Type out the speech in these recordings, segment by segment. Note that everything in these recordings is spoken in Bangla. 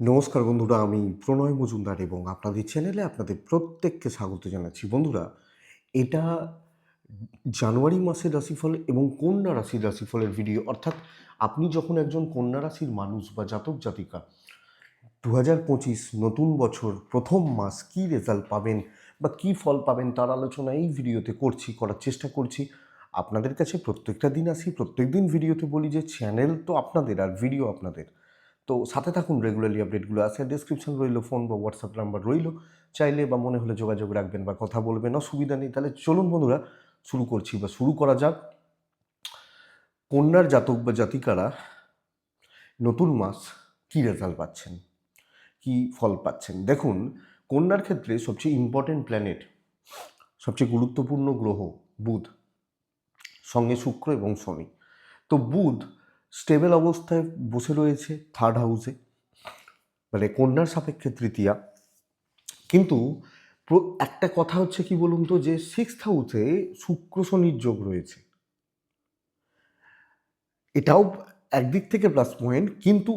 নমস্কার বন্ধুরা, আমি প্রণয় মজুমদার এবং আপনাদের চ্যানেলে আপনাদের প্রত্যেককে স্বাগত জানাচ্ছি। বন্ধুরা, এটা জানুয়ারি মাসের রাশিফল এবং কন্যা রাশির রাশিফলের ভিডিও অর্থাৎ আপনি যখন একজন কন্যা রাশির মানুষ বা জাতক জাতিকা দু হাজার পঁচিশ নতুন বছর, প্রথম মাস কী রেজাল্ট পাবেন বা কী ফল পাবেন তার আলোচনা এই ভিডিওতে করছি, করার চেষ্টা করছি। আপনাদের কাছে প্রত্যেকটা দিন আসি প্রত্যেক দিন ভিডিওতে বলি যে চ্যানেল তো আপনাদের আর ভিডিও আপনাদের। তো সাথে থাকুন রেগুলারলি আপডেটগুলো আছে। ডিসক্রিপশন রইল ফোন বা হোয়াটসঅ্যাপ নাম্বার রইল। চাইলে বা মনে হলে যোগাযোগ রাখবেন বা কথা বলবেন, অসুবিধা নেই। তাহলে চলুন বন্ধুরা, শুরু করছি বা শুরু করা যাক। কন্যার জাতক বা জাতিকারা নতুন মাস কী রেজাল্ট পাচ্ছেন? কি ফল পাচ্ছেন? দেখুন, কন্যার ক্ষেত্রে সবচেয়ে ইম্পর্টেন্ট প্ল্যানেট সবচেয়ে গুরুত্বপূর্ণ গ্রহ বুধ। সঙ্গে শুক্র এবং শনি। তো বুধ স্টেবল অবস্থায় বসে রয়েছে থার্ড হাউসে মানে কন্যার সাপেক্ষে তৃতীয়া। কিন্তু একটা কথা হচ্ছে কি বলুন তো, যে সিক্স হাউসে শুক্র শনির যোগ রয়েছে। এটাও একদিক থেকে প্লাস পয়েন্ট কিন্তু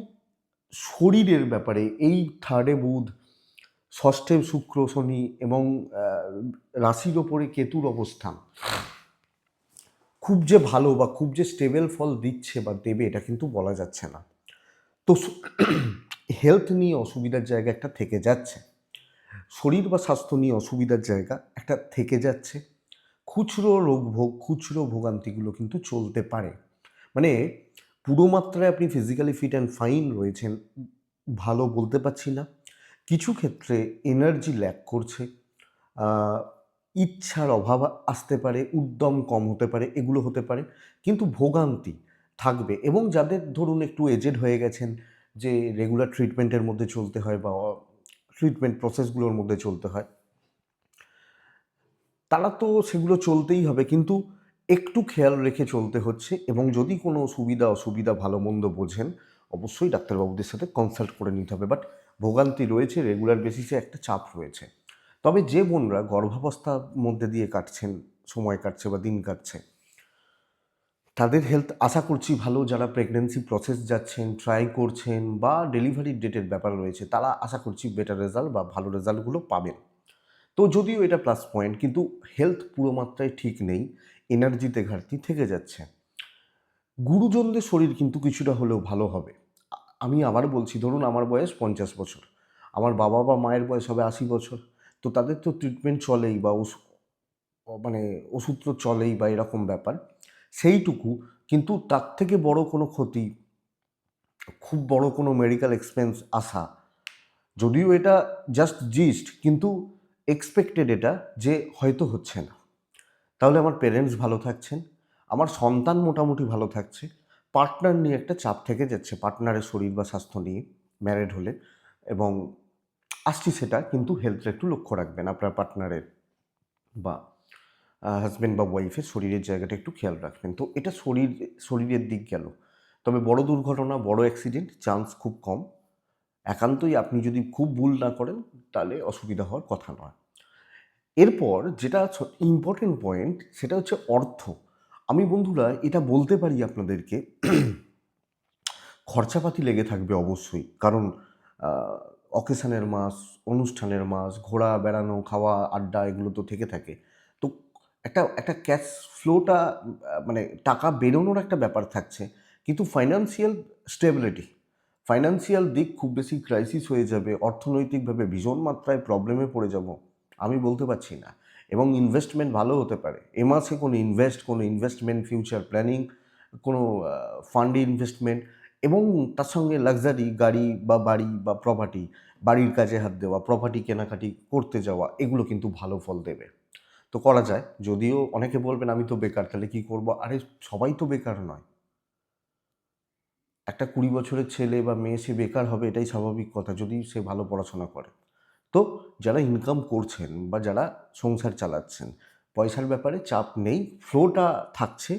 শরীরের ব্যাপারে এই থার্ডে বুধ, ষষ্ঠে শুক্র শনি এবং রাশির ওপরে কেতুর অবস্থান। খুব যে ভালো বা খুব যে স্টেবল ফল দিচ্ছে বা দেবে, এটা কিন্তু বলা যাচ্ছে না। তো হেলথ নিয়ে অসুবিধার জায়গা একটা থেকে যাচ্ছে। শরীর বা স্বাস্থ্য নিয়ে অসুবিধার জায়গা একটা থেকে যাচ্ছে। খুচরো রোগ ভোগ, খুচরো ভোগান্তিগুলো কিন্তু চলতে পারে। মানে পুরো মাত্রায় আপনি ফিজিক্যালি ফিট অ্যান্ড ফাইন রয়েছেন, ভালো বলতে পারছি না। কিছু ক্ষেত্রে এনার্জি ল্যাক করছে। ইচ্ছার অভাব আসতে পারে, উদ্যম কম হতে পারে, এগুলো হতে পারে, কিন্তু ভোগান্তি থাকবে। এবং যাদের ধরুন একটু এজেড হয়ে গেছেন, যে রেগুলার ট্রিটমেন্টের মধ্যে চলতে হয় বা ট্রিটমেন্ট প্রসেসগুলোর মধ্যে চলতে হয়, তারা তো সেগুলো চলতেই হবে, কিন্তু একটু খেয়াল রেখে চলতে হচ্ছে। এবং যদি কোনো সুবিধা অসুবিধা ভালো মন্দ বোঝেন, অবশ্যই ডাক্তারবাবুদের সাথে কনসাল্ট করে নিতে হবে। বাট ভোগান্তি রয়েছে রেগুলার বেসিসে একটা চাপ রয়েছে। তবে যে বোনরা গর্ভাবস্থার মধ্যে দিয়ে কাটছেন, সময় কাটছে বা দিন কাটছে, তাদের হেলথ আশা করছি ভালো। যারা প্রেগনেন্সি প্রসেস যাচ্ছেন ট্রাই করছেন বা ডেলিভারি ডেটের ব্যাপার রয়েছে, তারা আশা করছি বেটার রেজাল্ট বা ভালো রেজাল্টগুলো পাবেন। তো যদিও এটা প্লাস পয়েন্ট কিন্তু হেলথ পুরো মাত্রায় ঠিক নেই এনার্জিতে ঘাটতি থেকে যাচ্ছে। গুরুজনদের শরীর কিন্তু কিছুটা হলেও ভালো হবে। আমি আবার বলছি, ধরুন আমার বয়স পঞ্চাশ বছর, আমার বাবা বা মায়ের বয়স হবে আশি বছর তো তাদের তো ট্রিটমেন্ট চলেই বা মানে ওষুধ তো চলেই বা এরকম ব্যাপার। সেইটুকু, কিন্তু তার থেকে বড় কোনো ক্ষতি, খুব বড় কোনো মেডিকেল এক্সপেন্স আসা, যদিও এটা জাস্ট জিস্ট কিন্তু এক্সপেক্টেড এটা যে হয়তো হচ্ছে না। তাহলে আমার পেরেন্টস ভালো থাকছেন, আমার সন্তান মোটামুটি ভালো থাকছে পার্টনার নিয়ে একটা চাপ থেকে যাচ্ছে পার্টনারের শরীর বা স্বাস্থ্য নিয়ে ম্যারেড হলে এবং আসছি সেটা, কিন্তু হেলথটা একটু লক্ষ্য রাখবেন আপনার পার্টনারের বা হাজব্যান্ড বা ওয়াইফের শরীরের জায়গাটা একটু খেয়াল রাখবেন। তো এটা শরীর, শরীরের দিক গেল। তবে বড় দুর্ঘটনা, বড় অ্যাক্সিডেন্ট চান্স খুব কম। একান্তই আপনি যদি খুব ভুল না করেন, তাহলে অসুবিধা হওয়ার কথা নয়। এরপর যেটা ইম্পর্টেন্ট পয়েন্ট সেটা হচ্ছে অর্থ। আমি বন্ধুরা, এটা বলতে পারি আপনাদেরকে, খরচাপাতি লেগে থাকবে অবশ্যই। কারণ অকেশনের মাস অনুষ্ঠানের মাস ঘোরা বেড়ানো, খাওয়া, আড্ডা, এগুলো তো থেকে থাকে। তো একটা একটা ক্যাশ ফ্লোটা মানে টাকা বেরোনোর একটা ব্যাপার থাকছে। কিন্তু ফাইন্যান্সিয়াল স্টেবিলিটি ফাইন্যান্সিয়াল দিক খুব বেশি ক্রাইসিস হয়ে যাবে, অর্থনৈতিকভাবে ভীষণ মাত্রায় প্রবলেমে পড়ে যাব, আমি বলতে পারছি না। এবং ইনভেস্টমেন্ট ভালো হতে পারে। এ মাসে কোনো ইনভেস্ট কোনো ইনভেস্টমেন্ট ফিউচার প্ল্যানিং কোনো ফান্ডে ইনভেস্টমেন্ট এবং তার সঙ্গে লাক্সারি গাড়ি বা বাড়ি বা প্রপার্টি বাড়ির কাজে হাত দেওয়া প্রপার্টি কেনাকাটি করতে যাওয়া, এগুলো কিন্তু ভালো ফল দেবে। তো করা যায়, যদিও অনেকে বলবেন, আমি তো বেকার, তাহলে কী করব? আরে, সবাই তো বেকার নয়। একটা কুড়ি বছরের ছেলে বা মেয়ে, সে বেকার হবে, এটাই স্বাভাবিক কথা, যদি সে ভালো পড়াশোনা করে। তো যারা ইনকাম করছেন বা যারা সংসার চালাচ্ছেন, পয়সার ব্যাপারে চাপ নেই ফ্লোটা থাকছে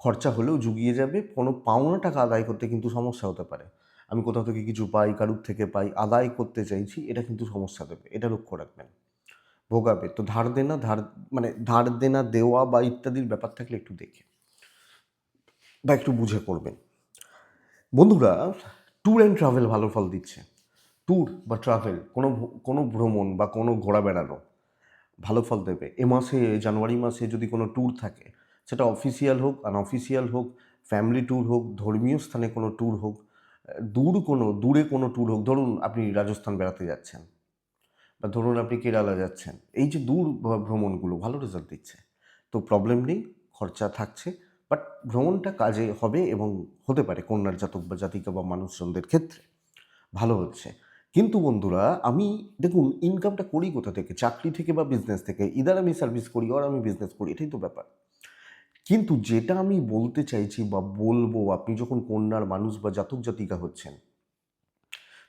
খরচা হলেও জুগিয়ে যাবে। কোনো পাওনা টাকা আদায় করতে কিন্তু সমস্যা হতে পারে। আমি কোথাও থেকে কিছু পাই, কারুর থেকে পাই, আদায় করতে চাইছি, এটা কিন্তু সমস্যা দেবে। এটা লক্ষ্য রাখবেন। ভোগাবে। তো ধার দেনা, ধার মানে ধার দেনা, দেওয়া বা ইত্যাদির ব্যাপার থাকলে একটু দেখে বা একটু বুঝে করবেন। বন্ধুরা ট্যুর অ্যান্ড ট্রাভেল ভালো ফল দিচ্ছে। ট্যুর বা ট্রাভেল কোনো কোনো ভ্রমণ বা কোনো ঘোরা বেড়ানো ভালো ফল দেবে। এ মাসে, জানুয়ারি মাসে যদি কোনো ট্যুর থাকে সেটা অফিসিয়াল হোক আনঅফিসিয়াল হোক ফ্যামিলি ট্যুর হোক, ধর্মীয় স্থানে কোনো ট্যুর হোক, দূর কোনো, দূরে কোনো ট্যুর হোক, ধরুন আপনি রাজস্থান বেড়াতে যাচ্ছেন বা ধরুন আপনি কেরালা যাচ্ছেন, এই যে দূর ভ্রমণগুলো ভালো রেজাল্ট দিচ্ছে। তো প্রবলেম নেই, খরচা থাকছে বাট ভ্রমণটা কাজে হবে এবং হতে পারে কন্যার জাতক বা জাতিকা বা মানুষজনদের ক্ষেত্রে, ভালো হচ্ছে। কিন্তু বন্ধুরা, আমি দেখুন ইনকামটা করি কোথা থেকে? চাকরি থেকে বা বিজনেস থেকে? ইদার আমি সার্ভিস করি আর আমি বিজনেস করি, এটাই তো ব্যাপার। কিন্তু যেটা আমি বলতে চাইছি বা বলব, আপনি যখন কন্যার মানুষ বা জাতক জাতিকা হচ্ছেন,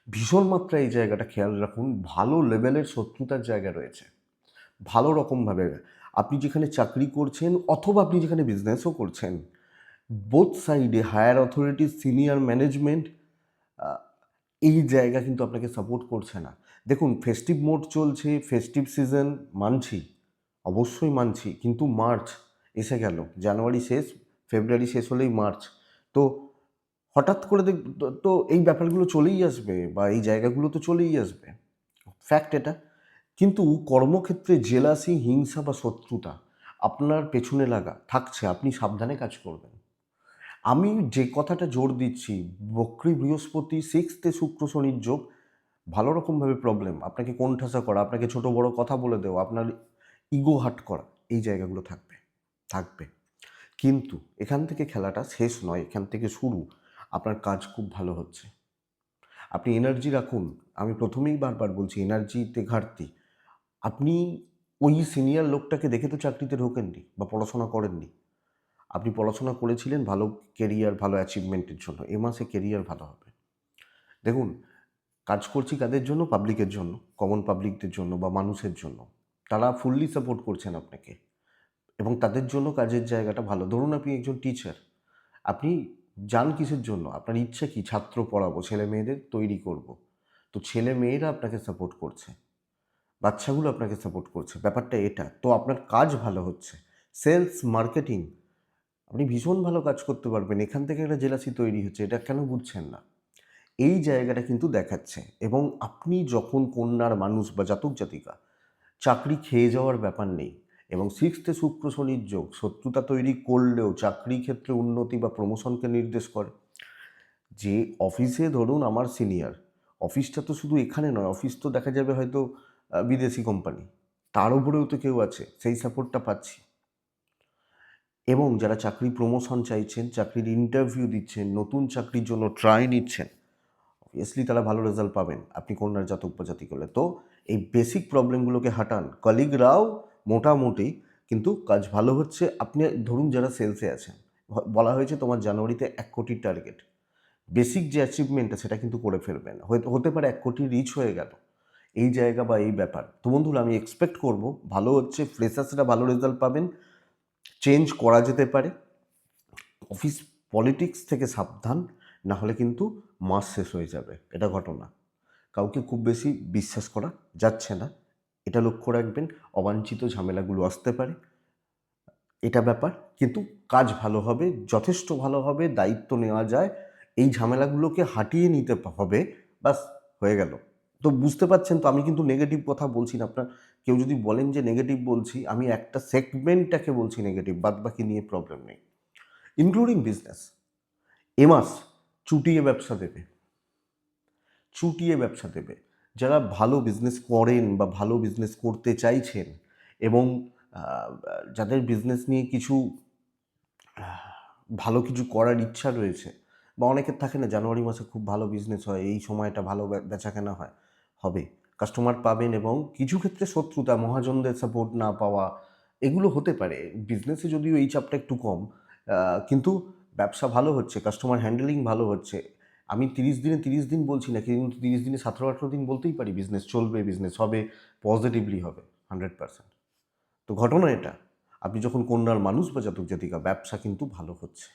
ভীষণ মাত্রায় এই জায়গাটা খেয়াল রাখুন, ভালো লেভেলের শত্রুতার জায়গা রয়েছে। ভালো রকমভাবে আপনি যেখানে চাকরি করছেন অথবা আপনি যেখানে বিজনেসও করছেন বোথ সাইডে হায়ার অথরিটি সিনিয়র ম্যানেজমেন্ট এই জায়গা কিন্তু আপনাকে সাপোর্ট করছে না। দেখুন ফেস্টিভ মোড চলছে ফেস্টিভ সিজন মানছি, অবশ্যই মানছি, কিন্তু মার্চ এসে গেল। জানুয়ারি শেষ, ফেব্রুয়ারি শেষ হলেই মার্চ। তো হঠাৎ করে দেখ, তো- এই ব্যাপারগুলো চলেই আসবে বা এই জায়গাগুলো তো চলেই আসবে। ফ্যাক্ট এটা। কিন্তু কর্মক্ষেত্রে জেলাসি, হিংসা বা শত্রুতা আপনার পেছনে লাগা, থাকছে, আপনি সাবধানে কাজ করবেন। আমি যে কথাটা জোর দিচ্ছি, বক্রী বৃহস্পতি সিক্সতে শুক্র শনির যোগ, ভালো রকমভাবে প্রবলেম আপনাকে কোণঠাসা করা, আপনাকে ছোট বড় কথা বলে দেওয়া, আপনার ইগো হাট করা, এই জায়গাগুলো থাকবে। থাকবে। কিন্তু এখান থেকে খেলাটা শেষ নয়, এখান থেকে শুরু। আপনার কাজ খুব ভালো হচ্ছে। আপনি এনার্জি রাখুন। আমি প্রথমেই বারবার বলছি এনার্জিতে ঘাটতি। আপনি ওই সিনিয়র লোকটাকে দেখে তো চাকরিতে ঢোকেননি বা পড়াশোনা করেননি। আপনি পড়াশোনা করেছিলেন ভালো কেরিয়ার ভালো অ্যাচিভমেন্টের জন্য। এ মাসে কেরিয়ার ভালো হবে। দেখুন, কাজ করছি কাদের জন্য? পাবলিকের জন্য কমন পাবলিকদের জন্য বা মানুষের জন্য। তারা ফুললি সাপোর্ট করছেন আপনাকে। এবং তাদের জন্য কাজের জায়গাটা ভালো। ধরুন আপনি একজন টিচার আপনি যান কিসের জন্য? আপনার ইচ্ছা কি? ছাত্র পড়াবো, ছেলে মেয়েদের তৈরি করব। তো ছেলে মেয়েরা আপনাকে সাপোর্ট করছে, বাচ্চাগুলো আপনাকে সাপোর্ট করছে। ব্যাপারটা এটা। তো আপনার কাজ ভালো হচ্ছে। সেলস মার্কেটিং আপনি ভীষণ ভালো কাজ করতে পারবেন। এখান থেকে একটা জেলাসি তৈরি হচ্ছে, এটা কেন বুঝছেন না? এই জায়গাটা কিন্তু দেখাচ্ছে এবং আপনি যখন কন্যার মানুষ বা জাতক জাতিকা, চাকরি খেয়ে যাওয়ার ব্যাপার নেই। এবং সিক্সথে শুক্র শনির যোগ, শত্রুতা তৈরি করলেও চাকরি ক্ষেত্রে উন্নতি বা প্রমোশনকে নির্দেশ করে। যে অফিসে ধরুন আমার সিনিয়র অফিসটা তো শুধু এখানে নয় অফিস তো দেখা যাবে হয়তো বিদেশি কোম্পানি তার উপরেও তো কেউ আছে, সেই সাপোর্টটা পাচ্ছি। এবং যারা চাকরি প্রমোশন চাইছেন, চাকরির ইন্টারভিউ দিচ্ছেন, নতুন চাকরির জন্য ট্রাই নিচ্ছেন অবভিয়াসলি তারা ভালো রেজাল্ট পাবেন, আপনি কন্যার জাতক বা জাতি করলে তো এই বেসিক প্রবলেমগুলোকে হাঁটান। কলিগরাও মোটামুটি কিন্তু কাজ ভালো হচ্ছে। আপনি ধরুন যারা সেলসে আছেন, বলা হয়েছে তোমার জানুয়ারিতে এক কোটির টার্গেট বেসিক যে অ্যাচিভমেন্টটা সেটা কিন্তু করে ফেলবেন। হতে পারে এক কোটি রিচ হয়ে গেল। এই জায়গা বা এই ব্যাপার। তো বন্ধুরা, আমি এক্সপেক্ট করব, ভালো হচ্ছে ফ্রেশার্সরা ভালো রেজাল্ট পাবেন। চেঞ্জ করা যেতে পারে। অফিস পলিটিক্স থেকে সাবধান, না হলে কিন্তু মাস শেষ হয়ে যাবে। এটা ঘটনা। কাউকে খুব বেশি বিশ্বাস করা যাচ্ছে না। এটা লক্ষ্য রাখবেন, অবাঞ্ছিত ঝামেলাগুলো আসতে পারে। এটা ব্যাপার, কিন্তু কাজ ভালো হবে, যথেষ্ট ভালো হবে, দায়িত্ব নেওয়া যায়, এই ঝামেলাগুলোকে হাঁটিয়ে নিতে হবে বাস হয়ে গেল। তো বুঝতে পারছেন তো, আমি কিন্তু নেগেটিভ কথা বলছি না, আপনার কেউ যদি বলেন যে নেগেটিভ বলছি, আমি একটা সেগমেন্টটাকে বলছি নেগেটিভ বাদ বাকি নিয়ে প্রবলেম নেই। ইনক্লুডিং বিজনেস এ মাস চুটিয়ে ব্যবসা দেবে। চুটিয়ে ব্যবসা দেবে। যারা ভালো বিজনেস করেন বা ভালো বিজনেস করতে চাইছেন এবং যাদের বিজনেস নিয়ে কিছু, ভালো কিছু করার ইচ্ছা রয়েছে, বা অনেকের থাকে না, জানুয়ারি মাসে খুব ভালো বিজনেস হয়, এই সময়টা ভালো বেচাকেনা হয়, হবে। কাস্টমার পাবেন এবং কিছু ক্ষেত্রে শত্রুতা, মহাজনদের সাপোর্ট না পাওয়া, এগুলো হতে পারে। বিজনেসে যদিও এই চাপটা একটু কম কিন্তু ব্যবসা ভালো হচ্ছে কাস্টমার হ্যান্ডেলিং ভালো হচ্ছে আমি তিরিশ দিনে তিরিশ দিন বলছি না কিন্তু তিরিশ দিনে সতেরো আঠেরো দিন বলতেই পারি বিজনেস চলবে বিজনেস হবে পজিটিভলি হবে হান্ড্রেড পার্সেন্ট তো ঘটনা এটা, আপনি যখন কন্যার মানুষ বা জাতক জাতিকা, ব্যবসা কিন্তু ভালো হচ্ছে।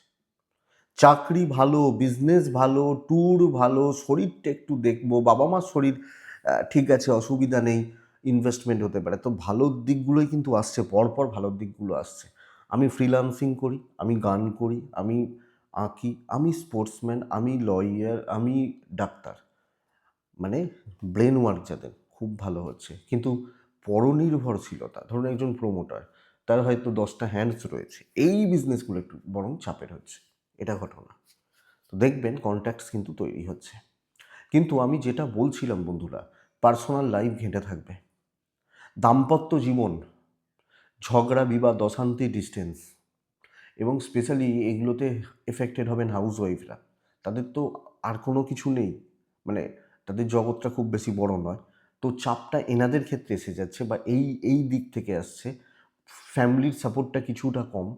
চাকরি ভালো বিজনেস ভালো ট্যুর ভালো, শরীরটা একটু দেখব, বাবা মার শরীর ঠিক আছে, অসুবিধা নেই ইনভেস্টমেন্ট হতে পারে। তো ভালো দিকগুলোই কিন্তু আসছে, পরপর ভালো দিকগুলো আসছে। আমি ফ্রিলান্সিং করি, আমি গান করি, আমি আঁকি, আমি স্পোর্টসম্যান আমি লয়ার আমি ডাক্তার। মানে ব্রেন ওয়ার্ক যাদের, খুব ভালো হচ্ছে। কিন্তু পরনির্ভরশীলতা ধরুন একজন প্রোমোটার তার হয়তো দশটা হ্যান্ডস রয়েছে। এই বিজনেসগুলো একটু বরং চাপের হচ্ছে, এটা ঘটনা। তো দেখবেন কন্ট্যাক্টস কিন্তু তৈরি হচ্ছে। কিন্তু আমি যেটা বলছিলাম বন্ধুরা পার্সোনাল লাইফ ঘেঁটে থাকবে। দাম্পত্য জীবন, ঝগড়া, বিবাদ, অশান্তি ডিস্টেন্স এবং স্পেশালি এগুলোতে এফেক্টেড হবেন হাউস ওয়াইফরা তাদের তো আর কোনো কিছু নেই। মানে তাদের জগৎটা খুব বেশি বড় নয়। তো চাপটা এনাদের ক্ষেত্রে এসে যাচ্ছে বা এই এই দিক থেকে আসছে। ফ্যামিলির সাপোর্টটা কিছুটা কম।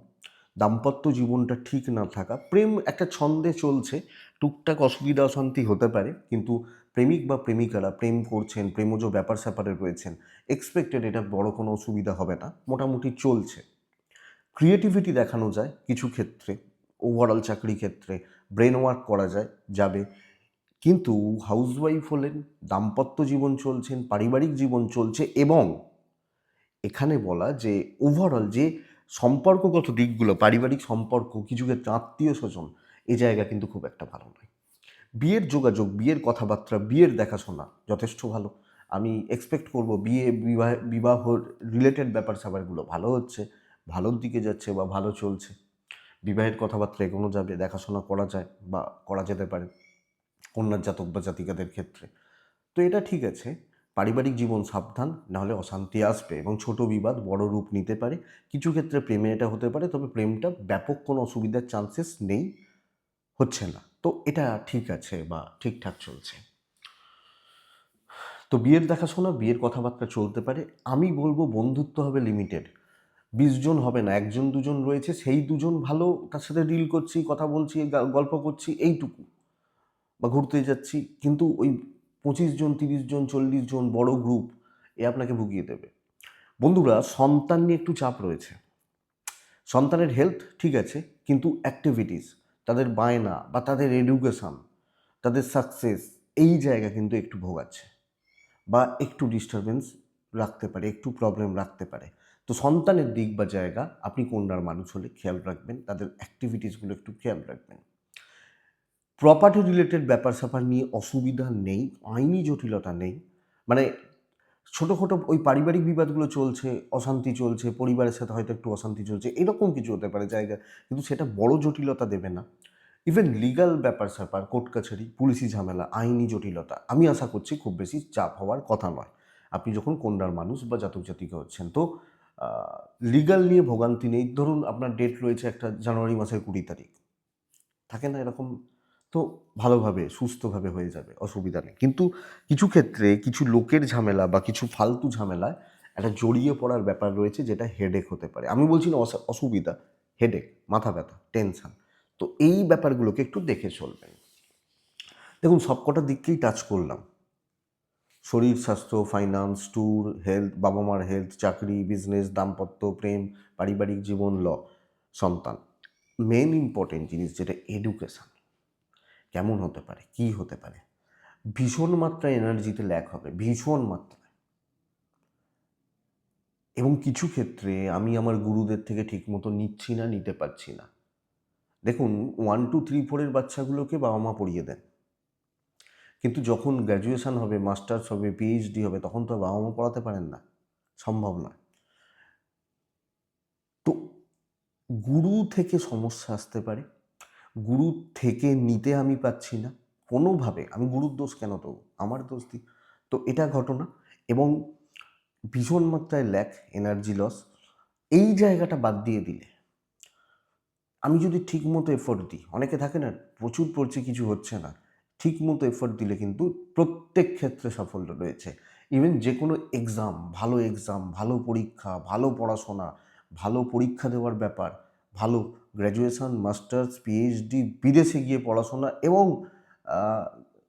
দাম্পত্য জীবনটা ঠিক না থাকা। প্রেম একটা ছন্দে চলছে। টুকটাক অসুবিধা অশান্তি হতে পারে। কিন্তু প্রেমিক বা প্রেমিকারা প্রেম করছেন, প্রেমজ ব্যাপার স্যাপারে রয়েছেন এক্সপেক্টেড এটা বড় কোনো অসুবিধা হবে না। মোটামুটি চলছে। ক্রিয়েটিভিটি দেখানো যায় কিছু ক্ষেত্রে ওভারঅল চাকরি ক্ষেত্রে ব্রেন ওয়ার্ক করা যায়, যাবে। কিন্তু হাউসওয়াইফ হলেন, দাম্পত্য জীবন চলছেন, পারিবারিক জীবন চলছে এবং এখানে বলা যে ওভারঅল যে সম্পর্কগত দিকগুলো, পারিবারিক সম্পর্ক, কিছু ক্ষেত্রে আত্মীয় স্বজন, এ জায়গা কিন্তু খুব একটা ভালো নয়। বিয়ের যোগাযোগ, বিয়ের কথাবার্তা, বিয়ের দেখাশোনা যথেষ্ট ভালো। আমি এক্সপেক্ট করব বিয়ে, বিবাহ বিবাহ রিলেটেড ব্যাপার স্যাপারগুলো ভালো হচ্ছে। ভালোর দিকে যাচ্ছে বা ভালো চলছে। বিবাহের কথাবার্তা এগোনো যাবে, দেখাশোনা করা যায় বা করা যেতে পারে। কন্যার জাতক বা জাতিকাদের ক্ষেত্রে। তো এটা ঠিক আছে, পারিবারিক জীবন সাবধান, নাহলে অশান্তি আসবে এবং ছোট বিবাদ বড় রূপ নিতে পারে। কিছু ক্ষেত্রে প্রেমে এটা হতে পারে, তবে প্রেমটা ব্যাপক কোনো অসুবিধার চান্সেস নেই, হচ্ছে না। তো এটা ঠিক আছে বা ঠিকঠাক চলছে। তো বিয়ের দেখাশোনা, বিয়ের কথাবার্তা চলতে পারে। আমি বলব বন্ধুত্ব হবে লিমিটেড বিশ জন হবে না, একজন দুজন রয়েছে, সেই দুজন ভালো তার সাথে ডিল করছি, কথা বলছি গল্প করছি, এইটুকু। বা ঘুরতে যাচ্ছি, কিন্তু ওই পঁচিশ জন, তিরিশ জন, চল্লিশ জন বড় গ্রুপ এ আপনাকে ভুগিয়ে দেবে। বন্ধুরা, সন্তান নিয়ে একটু চাপ রয়েছে। সন্তানের হেলথ ঠিক আছে, কিন্তু অ্যাক্টিভিটিস তাদের বায়না বা তাদের এডুকেশন তাদের সাকসেস এই জায়গা কিন্তু একটু ভোগাচ্ছে। বা একটু ডিস্টারবেন্স রাখতে পারে, একটু প্রবলেম রাখতে পারে। তো সন্তানের দিক বা জায়গা, আপনি কন্যার মানুষ হলে খেয়াল রাখবেন, তাদের অ্যাক্টিভিটিসগুলো একটু খেয়াল রাখবেন। প্রপার্টি রিলেটেড ব্যাপার স্যাপার নিয়ে অসুবিধা নেই, আইনি জটিলতা নেই। মানে ছোটোখাটো ওই পারিবারিক বিবাদগুলো চলছে, অশান্তি চলছে, পরিবারের সাথে হয়তো একটু অশান্তি চলছে, এরকম কিছু হতে পারে জায়গা, কিন্তু সেটা বড় জটিলতা দেবে না। ইভেন লিগাল ব্যাপার স্যাপার কোর্ট কাছারি পুলিশি ঝামেলা, আইনি জটিলতা, আমি আশা করছি খুব বেশি চাপ হওয়ার কথা নয়। আপনি যখন কন্যার মানুষ বা জাতক জাতিকা হচ্ছেন, তো লিগাল নিয়ে ভোগান্তি নেই। ধরুন আপনার ডেট রয়েছে একটা জানুয়ারি মাসের কুড়ি তারিখ। থাকে না এরকম? তো ভালোভাবে, সুস্থভাবে হয়ে যাবে, অসুবিধা নেই। কিন্তু কিছু ক্ষেত্রে কিছু লোকের ঝামেলা বা কিছু ফালতু ঝামেলায় একটা জড়িয়ে পড়ার ব্যাপার রয়েছে যেটা হেডেক হতে পারে। আমি বলছি না অসা- অসুবিধা হেডেক মাথা ব্যথা টেনশন তো এই ব্যাপারগুলোকে একটু দেখে চলবেন। দেখুন, সবকটা দিককেই টাচ করলাম। শরীর, স্বাস্থ্য ফাইন্যান্স ট্যুর হেলথ বাবা মার হেলথ চাকরি বিজনেস দাম্পত্য, প্রেম, পারিবারিক জীবন ল সন্তান। মেন ইম্পর্টেন্ট জিনিস যেটা এডুকেশন কেমন হতে পারে? কি হতে পারে? ভীষণ মাত্রায় এনার্জিতে ল্যাক হবে, ভীষণ মাত্রায়। এবং কিছু ক্ষেত্রে আমি আমার গুরুদের থেকে ঠিকমতো নিচ্ছি না, নিতে পারছি না। দেখুন ওয়ান টু থ্রি ফোরের বাচ্চাগুলোকে বাবা মা পড়িয়ে দেন। কিন্তু যখন গ্র্যাজুয়েশন হবে মাস্টার্স হবে পিএইচডি হবে, তখন তো বাবা মা পড়াতে পারেন না। সম্ভব নয় তো গুরু থেকে সমস্যা আসতে পারে। গুরু থেকে নিতে আমি পাচ্ছি না। কোনোভাবে। আমি গুরুর দোষ কেন তো আমার দোষ দিই তো এটা ঘটনা এবং ভীষণ মাত্রায় ল্যাক এনার্জি লস এই জায়গাটা বাদ দিয়ে দিলে। আমি যদি ঠিক মতো এফোর্ট দিই, অনেকে থাকে না, প্রচুর পড়ছে, কিছু হচ্ছে না। ঠিক মতো এফোর্ট দিলে কিন্তু প্রত্যেক ক্ষেত্রে সাফল্য রয়েছে। ইভেন যে কোনো এক্সাম ভালো এক্সাম ভালো পরীক্ষা, ভালো পড়াশোনা, ভালো পরীক্ষা দেওয়ার ব্যাপার, ভালো গ্র্যাজুয়েশন মাস্টার্স পিএইচডি বিদেশে গিয়ে পড়াশোনা এবং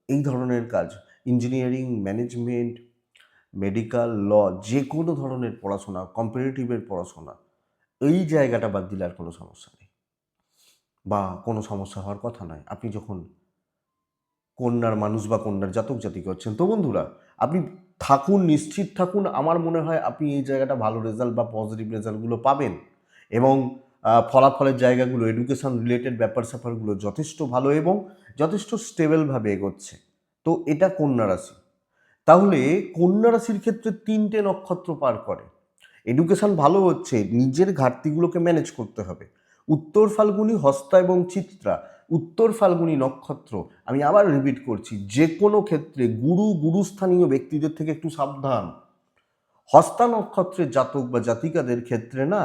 এই ধরনের কাজ ইঞ্জিনিয়ারিং ম্যানেজমেন্ট মেডিকেল ল যে কোনো ধরনের পড়াশোনা কম্পিটিটিভের পড়াশোনা, এই জায়গাটা বাদ দিলে আর কোনো সমস্যা নেই। বা কোনো সমস্যা হওয়ার কথা নয়। আপনি যখন কন্যার মানুষ বা কন্যার জাতক জাতিকে হচ্ছেন। তো বন্ধুরা, আপনি থাকুন, নিশ্চিত থাকুন, আমার মনে হয় আপনি এই জায়গাটা ভালো রেজাল্ট বা পজিটিভ রেজাল্টগুলো পাবেন। এবং ফলাফলের জায়গাগুলো এডুকেশন রিলেটেড ব্যাপার স্যাপারগুলো যথেষ্ট ভালো এবং যথেষ্ট স্টেবলভাবে এগোচ্ছে। তো এটা কন্যা রাশি। তাহলে কন্যা রাশির ক্ষেত্রে তিনটে নক্ষত্র পার করে। এডুকেশন ভালো হচ্ছে, নিজের ঘাটতিগুলোকে ম্যানেজ করতে হবে। উত্তর ফাল্গুনি, হস্তা এবং চিত্রা উত্তর ফাল্গুনি নক্ষত্র, আমি আবার রিপিট করছি যে কোনো ক্ষেত্রে গুরু, গুরুস্থানীয় ব্যক্তিদের থেকে একটু সাবধান। হস্তা নক্ষত্রের জাতক বা জাতিকাদের ক্ষেত্রে না,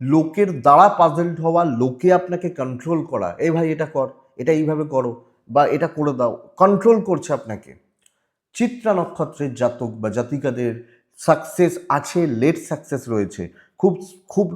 লোকের দ্বারা পাজেলড হওয়া, লোকে আপনাকে কন্ট্রোল করা এই ভাই, এটা কর, এটা এইভাবে করো, বা এটা করে দাও কন্ট্রোল করছে আপনাকে। চিত্রা নক্ষত্রের জাতক বা জাতিকাদের সাকসেস আছে লেট সাকসেস রয়েছে। খুব খুব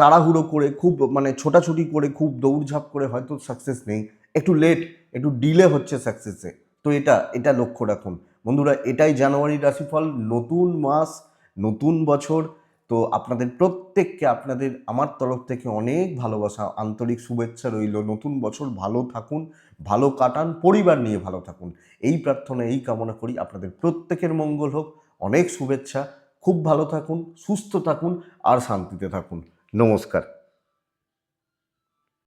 তাড়াহুড়ো করে, খুব মানে ছোটাছুটি করে, খুব দৌড়ঝাঁপ করে হয়তো সাকসেস নেই। একটু লেট একটু ডিলে হচ্ছে সাকসেসে তো এটা এটা লক্ষ্য রাখুন। বন্ধুরা, এটাই জানুয়ারির রাশিফল, নতুন মাস, নতুন বছর। তো আপনাদের প্রত্যেককে, আপনাদের আমার তরফ থেকে অনেক ভালোবাসা, আন্তরিক শুভেচ্ছা রইল। নতুন বছর ভালো থাকুন, ভালো কাটান, পরিবার নিয়ে ভালো থাকুন। এই প্রার্থনা, এই কামনা করি। আপনাদের প্রত্যেকের মঙ্গল হোক। অনেক শুভেচ্ছা। খুব ভালো থাকুন, সুস্থ থাকুন, আর শান্তিতে থাকুন। নমস্কার।